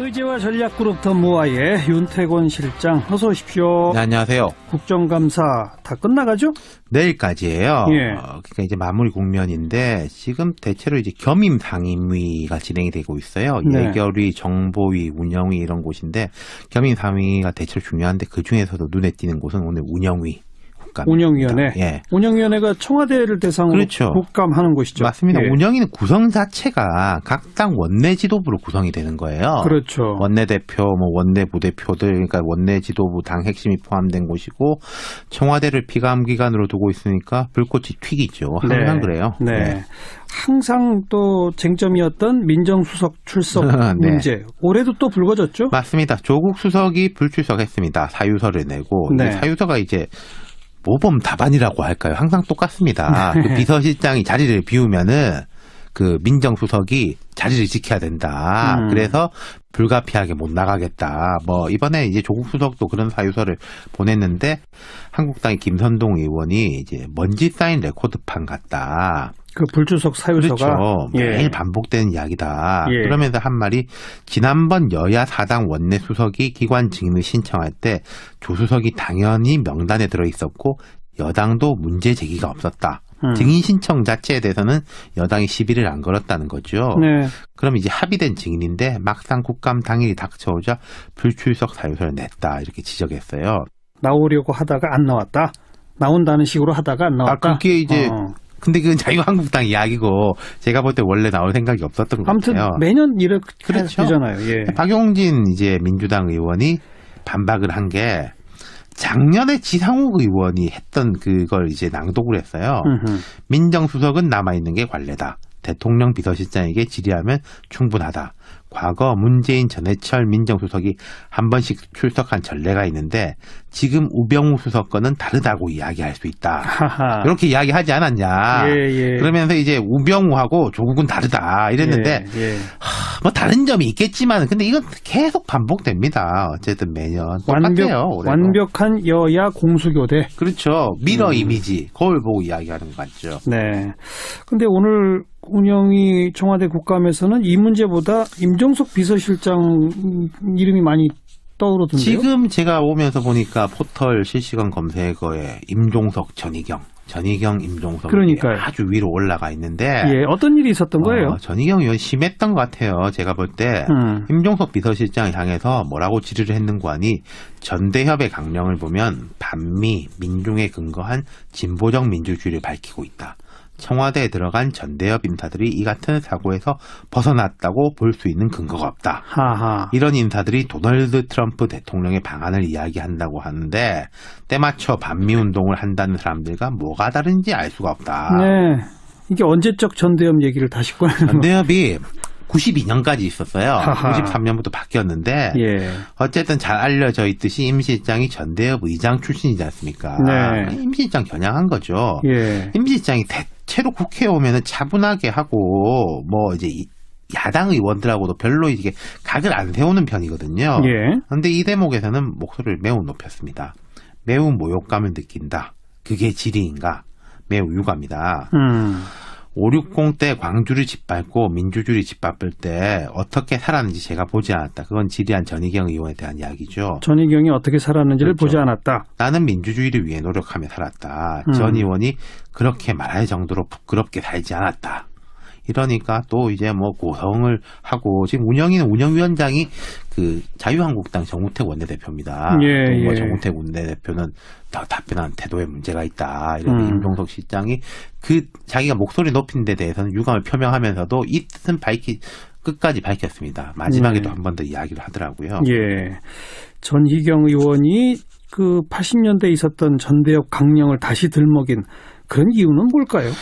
의제와 전략그룹 더 모아의 윤태권 실장 어서 오십시오. 네, 안녕하세요. 국정감사 다 끝나가죠? 내일까지예요. 예. 어, 그러니까 이제 마무리 국면인데 지금 대체로 이제 겸임 상임위가 진행이 되고 있어요. 네. 예결위, 정보위, 운영위 이런 곳인데 겸임 상임위가 대체로 중요한데 그 중에서도 눈에 띄는 곳은 오늘 운영위. 국감입니다. 운영위원회. 예. 운영위원회가 청와대를 대상으로 그렇죠. 국감하는 곳이죠. 맞습니다. 예. 운영위는 구성 자체가 각 당 원내 지도부로 구성이 되는 거예요. 그렇죠. 원내 대표, 뭐 원내 부대표들, 그러니까 원내 지도부 당 핵심이 포함된 곳이고 청와대를 피감 기관으로 두고 있으니까 불꽃이 튀기죠. 항상 네. 그래요. 네. 항상 또 쟁점이었던 민정수석 출석 네. 문제. 올해도 또 불거졌죠? 맞습니다. 조국 수석이 불출석했습니다. 사유서를 내고 네. 이 사유서가 이제 모범 답안이라고 할까요? 항상 똑같습니다. 그 비서실장이 자리를 비우면은 그 민정수석이 자리를 지켜야 된다. 음. 그래서 불가피하게 못 나가겠다. 뭐 이번에 이제 조국 수석도 그런 사유서를 보냈는데 한국당의 김선동 의원이 이제 먼지 쌓인 레코드판 같다. 그 불출석 사유서가 그렇죠. 예. 매일 반복되는 이야기다. 예. 그러면서 한 말이 지난번 여야 사당 원내 수석이 기관 직무 신청할 때 조수석이 당연히 명단에 들어 있었고 여당도 문제 제기가 없었다. 음. 증인 신청 자체에 대해서는 여당이 시비를 안 걸었다는 거죠. 네. 그럼 이제 합의된 증인인데 막상 국감 당일이 닥쳐오자 불출석 사유서를 냈다 이렇게 지적했어요. 나오려고 하다가 안 나왔다. 나온다는 식으로 하다가 안 나왔다. 아, 그게 이제 어. 근데 그건 자유한국당 이야기고 제가 볼 때 원래 나올 생각이 없었던 것 아무튼 같아요. 매년 이렇게 그렇죠. 되잖아요. 예. 박용진 이제 민주당 의원이 반박을 한 게 작년에 지상욱 의원이 했던 그걸 이제 낭독을 했어요. 음흠. 민정수석은 남아있는 게 관례다. 대통령 비서실장에게 질의하면 충분하다. 과거 문재인 전해철 민정수석이 한 번씩 출석한 전례가 있는데 지금 우병우 수석 건은 다르다고 이야기할 수 있다. 하하. 이렇게 이야기하지 않았냐. 예, 예. 그러면서 이제 우병우하고 조국은 다르다 이랬는데 예, 예. 뭐 다른 점이 있겠지만 근데 이건 계속 반복됩니다. 어쨌든 매년 완벽 똑같아요. 올해도. 완벽한 여야 공수교대. 그렇죠. 미러 음. 이미지 거울 보고 이야기하는 거 같죠. 네. 근데 오늘 운영이 청와대 국감에서는 이 문제보다 임종석 비서실장 이름이 많이 떠오르던데요. 지금 제가 오면서 보니까 포털 실시간 검색어에 임종석 전희경, 전희경 임종석 그러니까요. 아주 위로 올라가 있는데 예, 어떤 일이 있었던 거예요? 어, 전희경 의원 심했던 것 같아요. 제가 볼 때. 음. 임종석 비서실장을 향해서 뭐라고 질의를 했는고 하니 전대협의 강령을 보면 반미, 민중에 근거한 진보적 민주주의를 밝히고 있다. 청와대에 들어간 전대협 인사들이 이 같은 사고에서 벗어났다고 볼 수 있는 근거가 없다. 하하. 이런 인사들이 도널드 트럼프 대통령의 방안을 이야기한다고 하는데 때맞춰 반미 운동을 한다는 사람들과 뭐가 다른지 알 수가 없다. 네. 이게 언제적 전대협 얘기를 다시 꺼내는 거. 전대협이 92년까지 있었어요. 하하. 93년부터 바뀌었는데 예. 어쨌든 잘 알려져 있듯이 임 실장이 전대협 의장 출신이지 않습니까? 네. 임 실장 겨냥한 거죠. 예. 임 실장이 대체로 국회에 오면은 차분하게 하고 뭐 이제 이- 야당 의원들하고도 별로 이게 각을 안 세우는 편이거든요. 예. 그런데 이 대목에서는 목소리를 매우 높였습니다. 매우 모욕감을 느낀다. 그게 질의인가? 매우 유감이다. 음. 560때 광주를 짓밟고 민주주의를 짓밟을 때 어떻게 살았는지 제가 보지 않았다. 그건 질의한 전희경 의원에 대한 이야기죠. 전희경이 어떻게 살았는지를 그렇죠. 보지 않았다. 나는 민주주의를 위해 노력하며 살았다. 음. 전 의원이 그렇게 말할 정도로 부끄럽게 살지 않았다. 이러니까 또 이제 뭐 고성을 하고 지금 운영이는 운영위원장이 그 자유한국당 정우택 원내대표입니다. 예, 또뭐 예. 정우택 원내대표는 더 답변한 태도에 문제가 있다. 이런 음. 임종석 실장이 그 자기가 목소리 높인 데 대해서는 유감을 표명하면서도 이 뜻은 밝히 끝까지 밝혔습니다. 마지막에도 네. 한번 더 이야기를 하더라고요. 예. 전희경 의원이 그 80년대에 있었던 전대협 강령을 다시 들먹인 그런 이유는 뭘까요?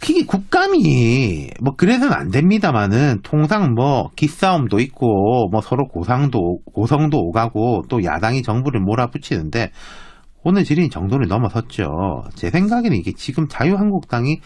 그게 국감이 뭐 그래서는 안 됩니다만은 통상 뭐 기싸움도 있고 뭐 서로 고상도 고성도 오가고 또 야당이 정부를 몰아붙이는데 오늘 질의는 정도를 넘어섰죠. 제 생각에는 이게 지금 자유한국당이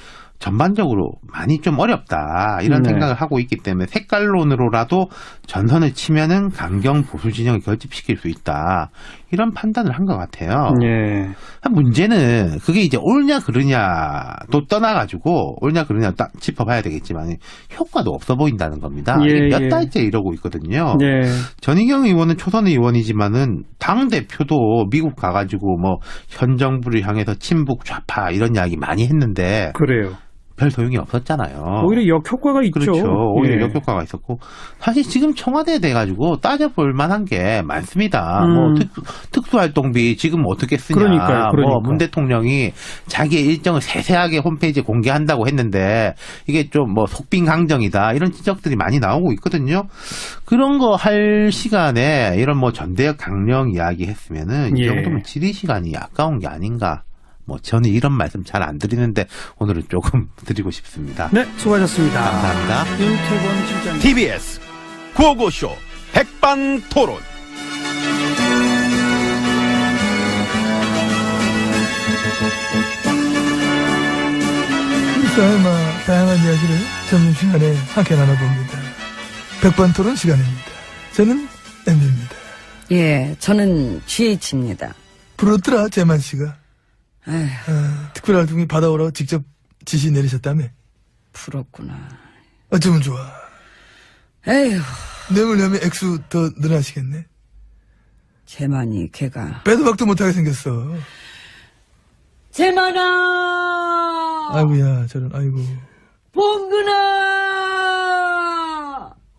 전반적으로 많이 좀 어렵다 이런 네. 생각을 하고 있기 때문에 색깔론으로라도 전선을 치면은 강경 보수 진영을 결집시킬 수 있다 이런 판단을 한 것 같아요. 예. 문제는 그게 이제 옳냐 그르냐도 떠나가지고 옳냐 그르냐 딱 짚어봐야 되겠지만 효과도 없어 보인다는 겁니다. 예, 몇 예. 달째 이러고 있거든요. 예. 전희경 의원은 초선 의원이지만은 당 대표도 미국 가가지고 뭐 현 정부를 향해서 친북 좌파 이런 이야기 많이 했는데 그래요. 별 소용이 없었잖아요. 오히려 역효과가 있죠. 그렇죠. 오히려 예. 역효과가 있었고 사실 지금 청와대에 돼가지고 따져볼 만한 게 많습니다. 음. 뭐 특, 수활동비 지금 어떻게 쓰냐. 그러니까요, 그러니까. 뭐문 대통령이 자기의 일정을 세세하게 홈페이지에 공개한다고 했는데 이게 좀 뭐 속빈 강정이다 이런 지적들이 많이 나오고 있거든요. 그런 거 할 시간에 이런 뭐 전대역 강령 이야기 했으면은 이 예. 정도면 질의 시간이 아까운 게 아닌가. 뭐 저는 이런 말씀 잘 안 드리는데 오늘은 조금 드리고 싶습니다. 네, 수고하셨습니다. 감사합니다. 윤태권 실장님. TBS 구호고쇼 백반토론. 일상의 다양한 이야기를 점심시간에 함께 나눠봅니다. 백반토론 시간입니다. 저는 엠비입니다. 예, 저는 GH입니다. 부럽더라, 재만 씨가. 에휴, 어, 특별 활동이 받아오라고 직접 지시 내리셨다며. 부럽구나. 어쩌면 좋아. 에휴, 뇌물려면 액수 더 늘어나시겠네. 재만이 걔가. 빼도 박도 못하게 생겼어. 재만아! 아이고야, 저런, 아이고. 봉근아!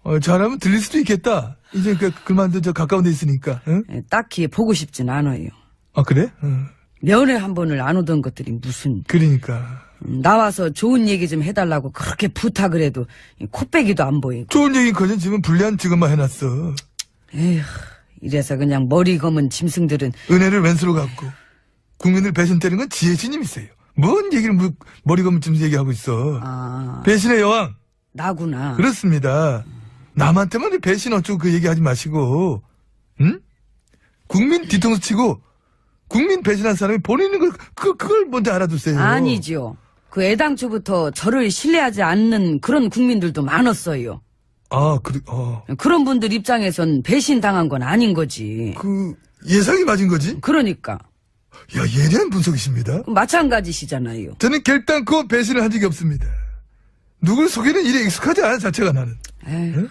어, 잘하면 들릴 수도 있겠다. 이제 그, 그만도 저 가까운 데 있으니까, 응? 예, 딱히 보고 싶진 않아요. 아, 그래? 응. 면회 한 번을 안 오던 것들이 무슨 그러니까. 음, 나와서 좋은 얘기 좀 해달라고 그렇게 부탁을 해도 이 코빼기도 안 보이고 좋은 얘기 커진 지금 불리한 직업만 해놨어. 에휴 이래서 그냥 머리 검은 짐승들은 은혜를 왼수로 갚고 국민을 배신 때리는 건 지혜진님이세요. 뭔 얘기를 뭐, 머리 검은 얘기하고 있어. 아 배신의 여왕. 나구나 그렇습니다. 남한테만 배신 어쩌고 그 얘기하지 마시고, 응? 국민 뒤통수 치고 국민 배신한 사람이 본인인 걸 그, 그걸 먼저 알아두세요. 아니죠 그 애당초부터 저를 신뢰하지 않는 그런 국민들도 많았어요 아, 그, 어, 그런 분들 입장에선 배신당한 건 아닌 거지 그 예상이 맞은 거지? 그러니까 야, 예리한 분석이십니다. 마찬가지시잖아요 저는 결단코 배신을 한 적이 없습니다. 누굴 속이는 일에 익숙하지 않은 자체가 나는. 에휴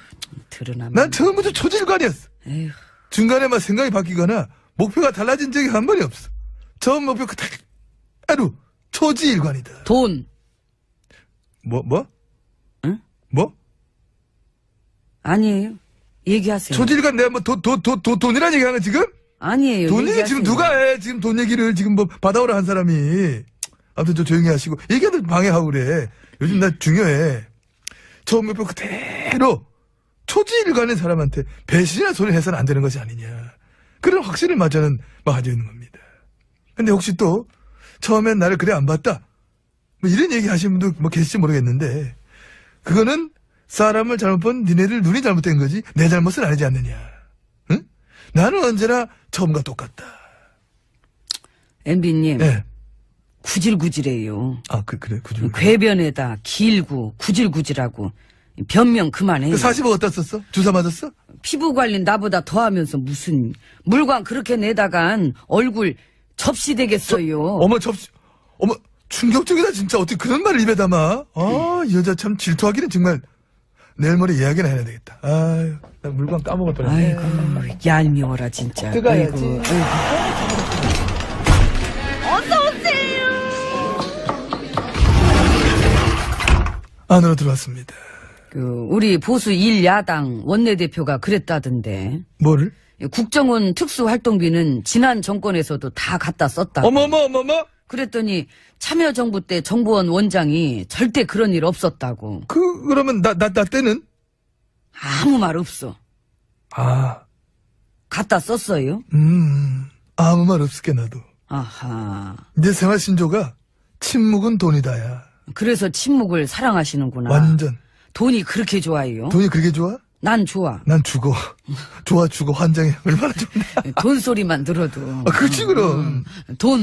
드러나면 난 처음부터 초질관이었어. 에휴 중간에 막 생각이 바뀌거나 목표가 달라진 적이 한 번이 없어. 처음 목표 그대로 초지일관이다. 돈 뭐 뭐? 응? 뭐? 아니에요 얘기하세요 초지일관 내가 뭐돈돈돈돈 돈이란 얘기하는 지금? 아니에요 돈 얘기. 지금 누가 해? 지금 돈 얘기를 지금 뭐 받아오라 한 사람이. 아무튼 좀 조용히 하시고 얘기하들 방해하고 그래. 요즘 나 중요해. 처음 목표 그대로 초지일관인 사람한테 배신이나 소리를 해서는 안 되는 것이 아니냐. 그런 확신을 가지고 있는 겁니다. 근데 혹시 또 처음엔 나를 그래 안 봤다. 뭐 이런 얘기 하시는 분도 뭐 계실지 모르겠는데 그거는 사람을 잘못 본 니네들 눈이 잘못된 거지 내 잘못은 아니지 않느냐. 응? 나는 언제나 처음과 똑같다. MB님 예. 구질구질해요. 아, 그, 그래, 그죠. 궤변에다 길고 구질구질하고 변명 그만해. 그 40억 어디다 썼어? 주사 맞았어? 피부 관리 나보다 더 하면서 무슨 물광 그렇게 내다간 얼굴 접시 되겠어요. 어머, 접시, 어머, 충격적이다, 진짜. 어떻게 그런 말을 입에 담아? 아, 이 여자 참 질투하기는 정말. 내일 모레 이야기나 해야 되겠다. 아유, 나 물건 까먹을 뻔했네. 아이고 얄미워라 진짜. 들어가야지. 아이고, 아이고. 안으로 들어왔습니다. 그 우리 보수 1야당 원내대표가 그랬다던데. 뭐를? 국정원 특수활동비는 지난 정권에서도 다 갖다 썼다. 어머머, 어머머? 그랬더니 참여정부 때 정보원 원장이 절대 그런 일 없었다고. 그, 그러면 나, 나, 나 때는? 아무 말 없어. 아, 갖다 썼어요? 음, 아무 말 없을게, 나도. 아하. 내 생활 신조가 침묵은 돈이다야. 그래서 침묵을 사랑하시는구나. 완전. 돈이 그렇게 좋아요? 돈이 그렇게 좋아? 난 좋아. 난 죽어. 좋아 죽어 환장해. 얼마나 좋나. 돈 소리만 들어도. 아, 그렇지 그럼. 돈,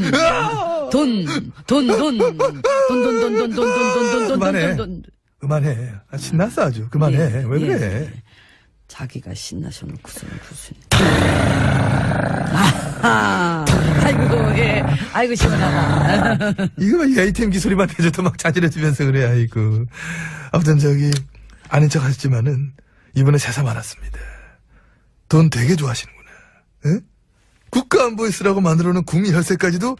돈, 돈, 돈, 돈, 돈, 돈, 돈, 돈, 돈, 돈, 돈, 돈, 그만해. 돈, 돈. 그만해. 아, 신났어 아주. 그만해. 예, 왜 예. 그래? 자기가 신나셔놓고서 무슨. 아 하, 아이고, 예. 아이고, 시원하다. 이거 막 ATM 기소리만 대줘도 막 자질해주면서 그래. 아이고. 아무튼 저기 아닌 척 하셨지만은 이번에 새삼 알았습니다. 돈 되게 좋아하시는구나. 예? 국가안보에 쓰라고 만들어 놓은 국민 혈세까지도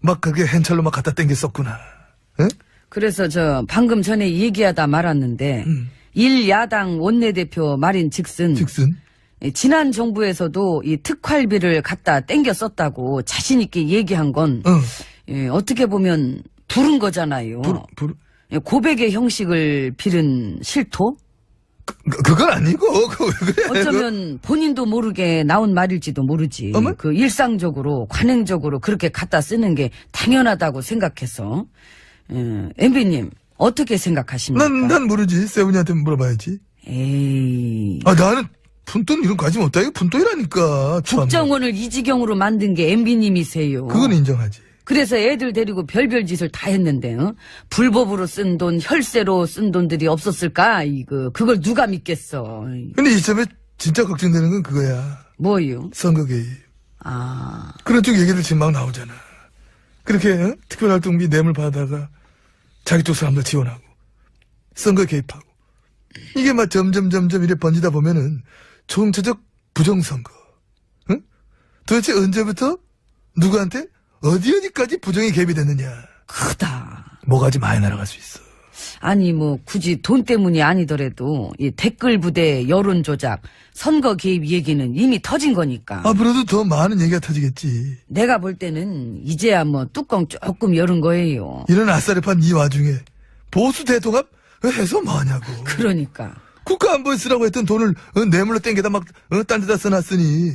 막 그렇게 hen찰로 막 갖다 땡겨 썼구나. 예? 그래서 저 방금 전에 얘기하다 말았는데 음. 일 야당 원내대표 말인 즉슨 즉슨 예, 지난 정부에서도 이 특활비를 갖다 땡겨 썼다고 자신 있게 얘기한 건 어. 예, 어떻게 보면 부른 거잖아요. 부르, 부르. 예, 고백의 형식을 빌은 실토? 그, 그건 아니고 그래? 어쩌면 본인도 모르게 나온 말일지도 모르지. 어머? 그 일상적으로 관행적으로 그렇게 갖다 쓰는 게 당연하다고 생각해서 예, 엠비님 어떻게 생각하십니까? 난, 난 모르지. 세훈이한테 물어봐야지. 에이. 아, 나는 푼돈 이런 없다. 이거 푼돈이라니까. 참. 국정원을 이 지경으로 만든 게 MB님이세요. 그건 인정하지. 그래서 애들 데리고 별별 짓을 다 했는데, 어? 불법으로 쓴 돈, 혈세로 쓴 돈들이 없었을까? 이거, 그걸 누가 믿겠어. 근데 이참에 진짜 걱정되는 건 그거야. 뭐요? 선거 개입. 아, 그런 쪽 얘기들 지금 막 나오잖아. 그렇게 어? 특별활동비 뇌물 받아가 자기 쪽 사람들 지원하고 선거 개입하고 이게 막 점점 점점 이래 번지다 보면은 총체적 부정선거. 응? 도대체 언제부터 누구한테 어디 어디까지 부정이 개입이 됐느냐. 크다. 뭐가지 많이 날아갈 수 있어. 아니, 뭐, 굳이 돈 때문이 아니더라도, 이 댓글 부대, 여론 조작, 선거 개입 얘기는 이미 터진 거니까. 앞으로도 더 많은 얘기가 터지겠지. 내가 볼 때는, 이제야 뭐, 뚜껑 조금 열은 거예요. 이런 아싸리판 이 와중에 보수 대통합 해서 뭐하냐고. 그러니까. 국가 안보에 쓰라고 했던 돈을 어, 뇌물로 땡겨다 막, 어, 딴 데다 써놨으니,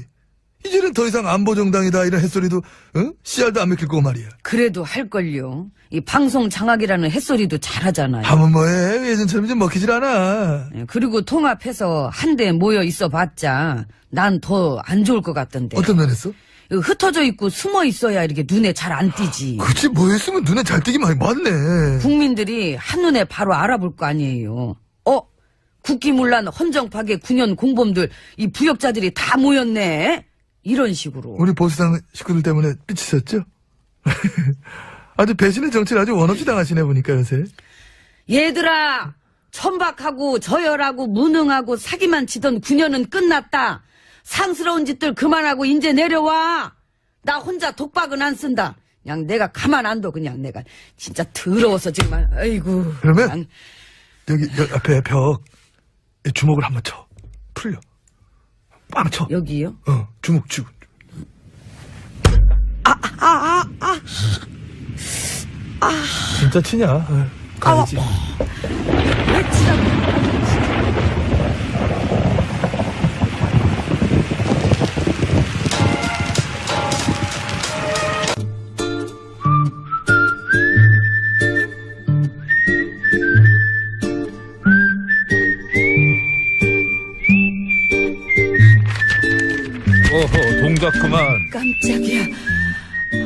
이제는 더 이상 안보정당이다, 이런 햇소리도, 어? 씨알도 안 맥힐 거고 말이야. 그래도 할걸요. 이 방송 장악이라는 햇소리도 잘하잖아요. 하면 뭐해? 예전처럼 이제 먹히질 않아. 예, 그리고 통합해서 한데 모여 있어 봤자 난 더 안 좋을 것 같던데. 어떤 면에서? 흩어져 있고 숨어 있어야 이렇게 눈에 잘 안 띄지. 그치, 뭐 했으면 눈에 잘 띄기 많이 맞네. 국민들이 한눈에 바로 알아볼 거 아니에요. 어? 국기문란 헌정 파괴 9년 공범들 이 부역자들이 다 모였네. 이런 식으로. 우리 보수당 식구들 때문에 삐치셨죠? 아주 배신의 정치를 아주 원없이 당하시네, 보니까 요새. 얘들아, 천박하고 저열하고 무능하고 사기만 치던 9년은 끝났다. 상스러운 짓들 그만하고 이제 내려와. 나 혼자 독박은 안 쓴다. 그냥 내가 가만 안 둬. 그냥 내가 진짜 더러워서 정말. 아이고. 그러면? 그냥 여기, 여- 앞에 벽, 이 주먹을 한 번 쳐. 풀려. 빵 쳐. 여기요? 어, 주먹, 주먹. 아, 아, 아, 아. 진짜 치냐? 어, 가야지. 왜치 그만. 깜짝이야.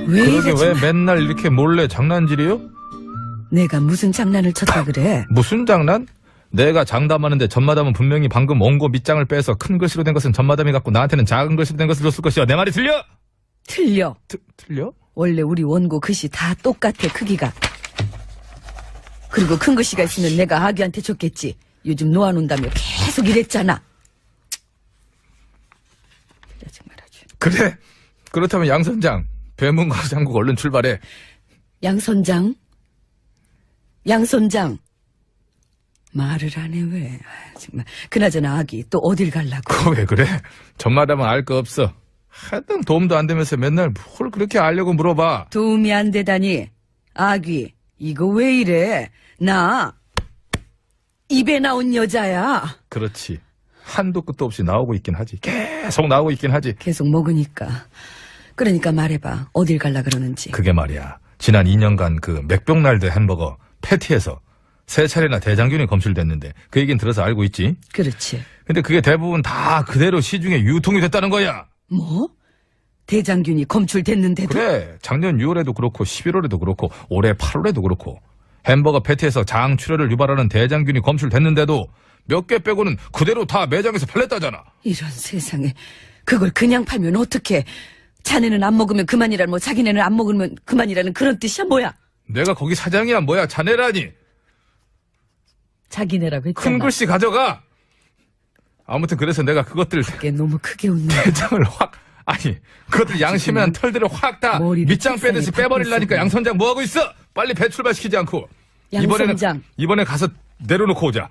왜 그러게 이래? 왜 정말. 맨날 이렇게 몰래 장난질이요? 내가 무슨 장난을 쳤다 그래? 무슨 장난? 내가 장담하는데 전마담은 분명히 방금 원고 밑장을 빼서 큰 글씨로 된 것은 전마담이 갖고 나한테는 작은 글씨로 된 것을 줬을 것이야. 내 말이 틀려? 틀려. 트, 틀려? 원래 우리 원고 글씨 다 똑같아 크기가. 그리고 큰 글씨가 있으면 내가 아기한테 줬겠지. 요즘 놓아놓는다며 계속 이랬잖아. 정말 아주. 그래. 그렇다면 양 선장, 배문과 장국 얼른 출발해. 양 선장, 양 선장. 말을 안 해 왜? 아, 정말. 그나저나 아기 또 어딜 갈라고? 그거 왜 그래? 전마담은 알 거 없어. 하여튼 도움도 안 되면서 맨날 뭘 그렇게 알려고 물어봐. 도움이 안 되다니. 아기, 이거 왜 이래? 나 입에 나온 여자야. 그렇지. 한도 끝도 없이 나오고 있긴 하지. 계속 나오고 있긴 하지. 계속 먹으니까. 그러니까 말해봐. 어딜 갈라 그러는지. 그게 말이야. 지난 2년간 그 맥병날드 햄버거 패티에서 세 차례나 대장균이 검출됐는데 그 얘기는 들어서 알고 있지. 그렇지. 근데 그게 대부분 다 그대로 시중에 유통이 됐다는 거야. 뭐? 대장균이 검출됐는데도 그래. 작년 6월에도 그렇고 11월에도 그렇고 올해 8월에도 그렇고 햄버거 패티에서 장 출혈을 유발하는 대장균이 검출됐는데도 몇 개 빼고는 그대로 다 매장에서 팔렸다잖아. 이런 세상에 그걸 그냥 팔면 어떡해? 자네는 안 먹으면 그만이라는 뭐 자기네는 안 먹으면 그만이라는 그런 뜻이야 뭐야? 내가 거기 사장이야 뭐야 자네라니. 자기네라고 했잖아. 큰 글씨 가져가. 아무튼 그래서 내가 그것들 그게 너무 크게 웃는. 대장을 확 아니 그것들 양심한 털들을 확 다 머리를 밑장 빼듯이 빼버리려니까. 양선장 뭐 하고 있어? 빨리 배 출발 시키지 않고 이번에는 양선장. 이번에 가서 내려놓고 오자.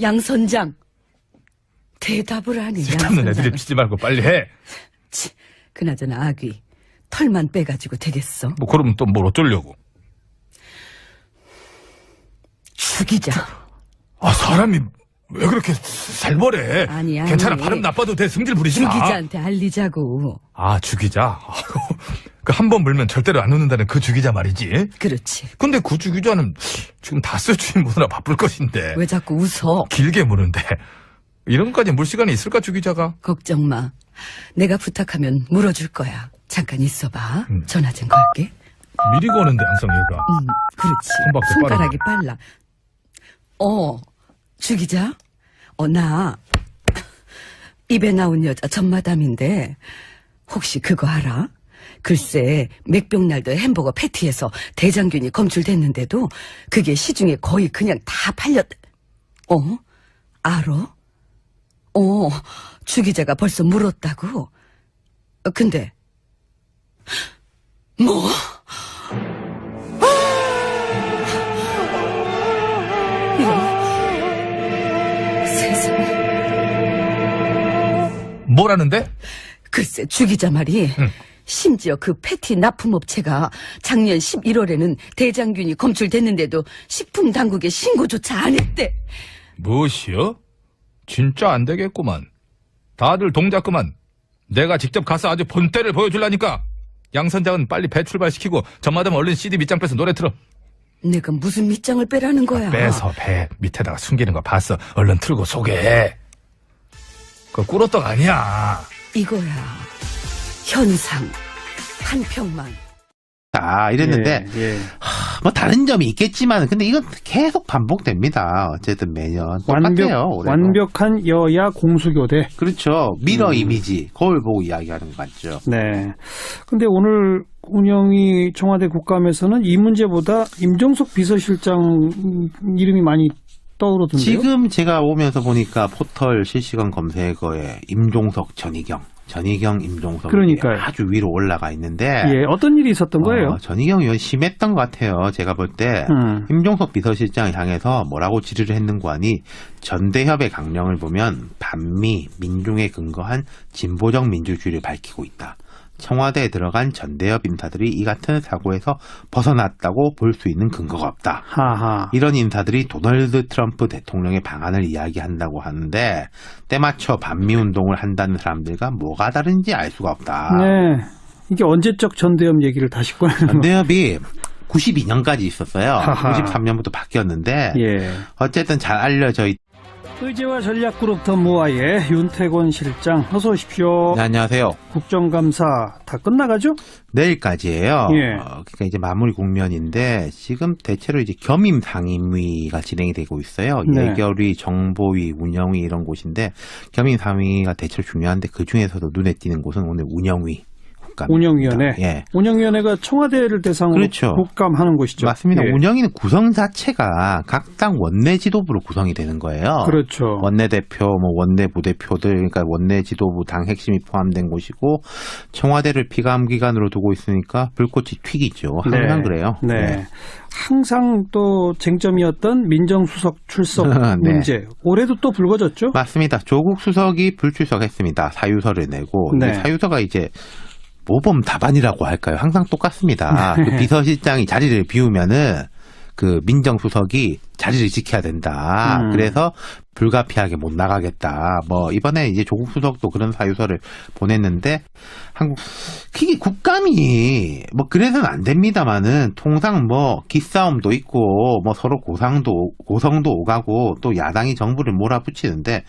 양 선장 대답을 하니 양 쓸데없는 애들이. 피지 말고 빨리 해. 그나저나 아귀 털만 빼가지고 되겠어? 뭐 그럼 또 뭘 어쩌려고? 죽이자. 아 사람이 왜 그렇게 살벌해? 아니, 아니. 괜찮아 발음 나빠도 돼 승질 부리지 마. 죽이자한테 알리자고. 아 죽이자. 그 한 번 물면 절대로 안 웃는다는 그 죽이자 말이지. 그렇지. 근데 그 죽이자는 지금 다스 주인 보느라 바쁠 것인데 왜 자꾸 웃어? 길게 무는데 이런 것까지 물 시간이 있을까 주기자가? 걱정 마. 내가 부탁하면 물어줄 거야. 잠깐 있어봐. 음. 전화 좀 걸게. 미리 거는데 항상 얘가. 음, 그렇지. 손가락이 빨라. 어, 죽이자. 어, 나 입에 나온 여자 전마담인데 혹시 그거 알아? 글쎄 맥병날드 햄버거 패티에서 대장균이 검출됐는데도 그게 시중에 거의 그냥 다 팔렸. 어? 알아? 어, 주기자가 벌써 물었다고? 어, 근데 뭐? 세상에 뭐라는데? 글쎄 주기자 말이 심지어 그 패티 납품업체가 작년 11월에는 대장균이 검출됐는데도 식품 당국에 신고조차 안 했대. 무엇이요? 진짜 안 되겠구만. 다들 동작 그만. 내가 직접 가서 아주 본때를 보여줄라니까. 양 선장은 빨리 배 출발시키고 전마담 얼른 CD 밑장 빼서 노래 틀어. 내가 무슨 밑장을 빼라는 거야? 빼서 배 밑에다가 숨기는 거 봤어. 얼른 틀고 소개해. 그거 꿀어떡 아니야. 이거야. 현상. 한 평만. 아, 이랬는데 예, 예. 뭐 다른 점이 있겠지만 근데 이건 계속 반복됩니다. 어쨌든 매년 완벽 똑같아요. 완벽한 여야 공수교대. 그렇죠. 미러 음. 이미지 거울 보고 이야기하는 것 같죠. 네. 근데 오늘 운영이 청와대 국감에서는 이 문제보다 임종석 비서실장 이름이 많이 떠오르던데요. 지금 제가 오면서 보니까 포털 실시간 검색어에 임종석, 전희경, 전희경, 임종석 그러니까요. 아주 위로 올라가 있는데 예, 어떤 일이 있었던 거예요? 어, 전희경 의원 심했던 것 같아요. 제가 볼 때. 음. 임종석 비서실장을 향해서 뭐라고 질의를 했는고 하니 전대협의 강령을 보면 반미, 민중에 근거한 진보적 민주주의를 밝히고 있다. 청와대에 들어간 전대협 인사들이 이 같은 사고에서 벗어났다고 볼 수 있는 근거가 없다. 하하. 이런 인사들이 도널드 트럼프 대통령의 방안을 이야기한다고 하는데 때맞춰 반미 운동을 한다는 사람들과 뭐가 다른지 알 수가 없다. 네. 이게 언제적 전대협 얘기를 다시 꺼내는 거. 전대협이 92년까지 있었어요. 하하. 93년부터 바뀌었는데 예. 어쨌든 잘 알려져 있. 의제와 전략그룹 더 모아의 윤태권 실장 어서 오십시오. 네, 안녕하세요. 국정감사 다 끝나가죠? 내일까지예요. 예. 어, 그러니까 이제 마무리 국면인데 지금 대체로 이제 겸임 상임위가 진행이 되고 있어요. 네. 예결위, 정보위, 운영위 이런 곳인데 겸임 상임위가 대체로 중요한데 그 중에서도 눈에 띄는 곳은 오늘 운영위. 국감입니다. 운영위원회. 예. 운영위원회가 청와대를 대상으로 그렇죠. 국감하는 곳이죠. 맞습니다. 예. 운영위는 구성 자체가 각 당 원내 지도부로 구성이 되는 거예요. 그렇죠. 원내 대표, 뭐 원내 부대표들, 그러니까 원내 지도부 당 핵심이 포함된 곳이고 청와대를 피감 기관으로 두고 있으니까 불꽃이 튀기죠. 항상 네. 그래요. 네. 네. 항상 또 쟁점이었던 민정수석 출석 네. 문제. 올해도 또 불거졌죠? 맞습니다. 조국 수석이 불출석했습니다. 사유서를 내고 네. 이 사유서가 이제 모범 답안이라고 할까요? 항상 똑같습니다. 그 비서실장이 자리를 비우면은 그 민정수석이 자리를 지켜야 된다. 음. 그래서 불가피하게 못 나가겠다. 뭐 이번에 이제 조국 수석도 그런 사유서를 보냈는데 한국 그게 국감이 뭐 그래서는 안 됩니다만은 통상 뭐 기싸움도 있고 뭐 서로 고상도 고성도 오가고 또 야당이 정부를 몰아붙이는데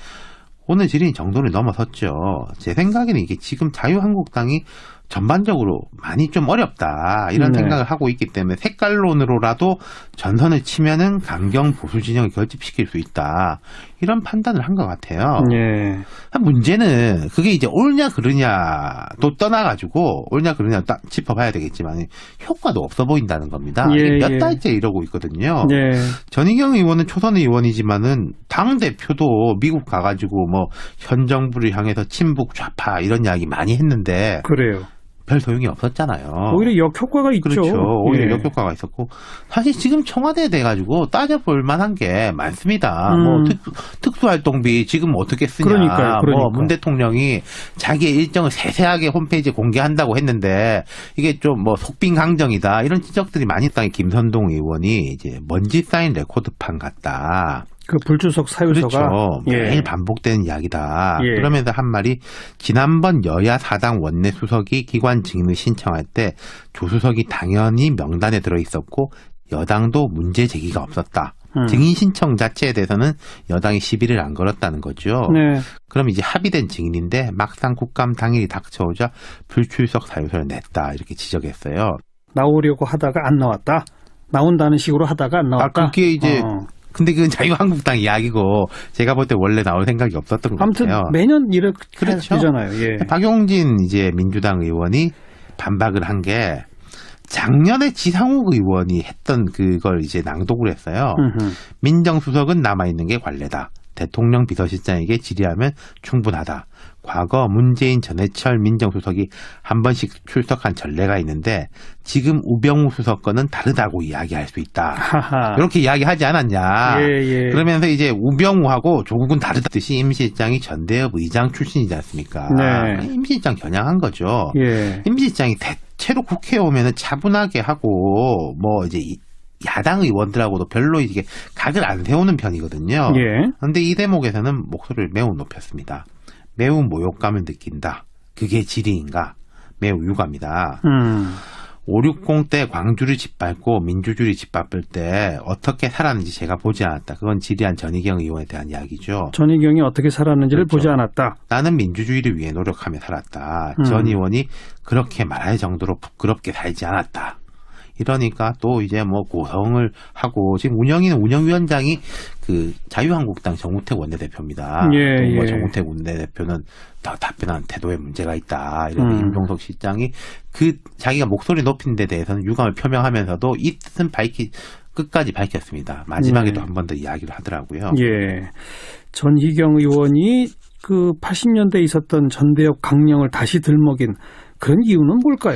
오늘 질의 정도를 넘어섰죠. 제 생각에는 이게 지금 자유한국당이 전반적으로 많이 좀 어렵다 이런 네. 생각을 하고 있기 때문에 색깔론으로라도 전선을 치면은 강경 보수 진영을 결집시킬 수 있다 이런 판단을 한 것 같아요. 예. 문제는 그게 이제 옳냐 그르냐도 떠나가지고 옳냐 그르냐 딱 짚어봐야 되겠지만 효과도 없어 보인다는 겁니다. 예, 몇 예. 달째 이러고 있거든요. 예. 전희경 의원은 초선 의원이지만은 당 대표도 미국 가가지고 뭐 현 정부를 향해서 친북 좌파 이런 이야기 많이 했는데 그래요. 별 소용이 없었잖아요. 오히려 역효과가 있죠. 그렇죠. 오히려 예. 역효과가 있었고 사실 지금 청와대에 돼 가지고 따져볼 만한 게 많습니다. 음. 뭐 특, 특수활동비 지금 어떻게 쓰냐. 그러니까요, 그러니까. 뭐문 대통령이 자기의 일정을 세세하게 홈페이지에 공개한다고 했는데 이게 좀 뭐 속빈 강정이다 이런 지적들이 많이 있다. 김선동 의원이 이제 먼지 쌓인 레코드판 같다. 그 불주석 사유서가 그렇죠. 예. 매일 반복되는 이야기다. 예. 그러면서 한 말이 지난번 여야 사당 원내 수석이 기관 증인을 신청할 때 조수석이 당연히 명단에 들어 있었고 여당도 문제 제기가 없었다. 음. 증인 신청 자체에 대해서는 여당이 시비를 안 걸었다는 거죠. 네. 그럼 이제 합의된 증인인데 막상 국감 당일이 닥쳐오자 불출석 사유서를 냈다 이렇게 지적했어요. 나오려고 하다가 안 나왔다. 나온다는 식으로 하다가 안 나왔다. 아, 그게 이제 어. 근데 그건 자유한국당 이야기고 제가 볼 때 원래 나올 생각이 없었던 것 아무튼 같아요. 매년 이렇게 그렇죠. 되잖아요. 예. 박용진 이제 민주당 의원이 반박을 한 게 작년에 지상욱 의원이 했던 그걸 이제 낭독을 했어요. 음흠. 민정수석은 남아있는 게 관례다. 대통령 비서실장에게 질의하면 충분하다. 과거 문재인 전해철 민정수석이 한 번씩 출석한 전례가 있는데 지금 우병우 수석 건은 다르다고 이야기할 수 있다. 하하. 이렇게 이야기하지 않았냐. 예, 예. 그러면서 이제 우병우하고 조국은 다르듯이 임 실장이 전대협 의장 출신이지 않습니까? 네. 임 실장 겨냥한 거죠. 예. 임 실장이 대체로 국회에 오면은 차분하게 하고 뭐 이제 이- 야당 의원들하고도 별로 이게 각을 안 세우는 편이거든요. 예. 그런데 이 대목에서는 목소리를 매우 높였습니다. 매우 모욕감을 느낀다. 그게 질의인가? 매우 유감이다. 음. 560때 광주를 짓밟고 민주주의를 짓밟을 때 어떻게 살았는지 제가 보지 않았다. 그건 질의한 전희경 의원에 대한 이야기죠. 전희경이 어떻게 살았는지를 그렇죠. 보지 않았다. 나는 민주주의를 위해 노력하며 살았다. 음. 전 의원이 그렇게 말할 정도로 부끄럽게 살지 않았다. 이러니까 또 이제 뭐 고성을 하고 지금 운영위는 운영위원장이 그 자유한국당 정우택 원내대표입니다. 예, 또뭐 예. 정우택 원내대표는 더 답변한 태도에 문제가 있다. 이런 음. 임종석 실장이 그 자기가 목소리 높인 데 대해서는 유감을 표명하면서도 이 뜻은 밝히 끝까지 밝혔습니다. 마지막에도 네. 한번 더 이야기를 하더라고요. 예. 전희경 의원이 그 80년대에 있었던 전대협 강령을 다시 들먹인 그런 이유는 뭘까요?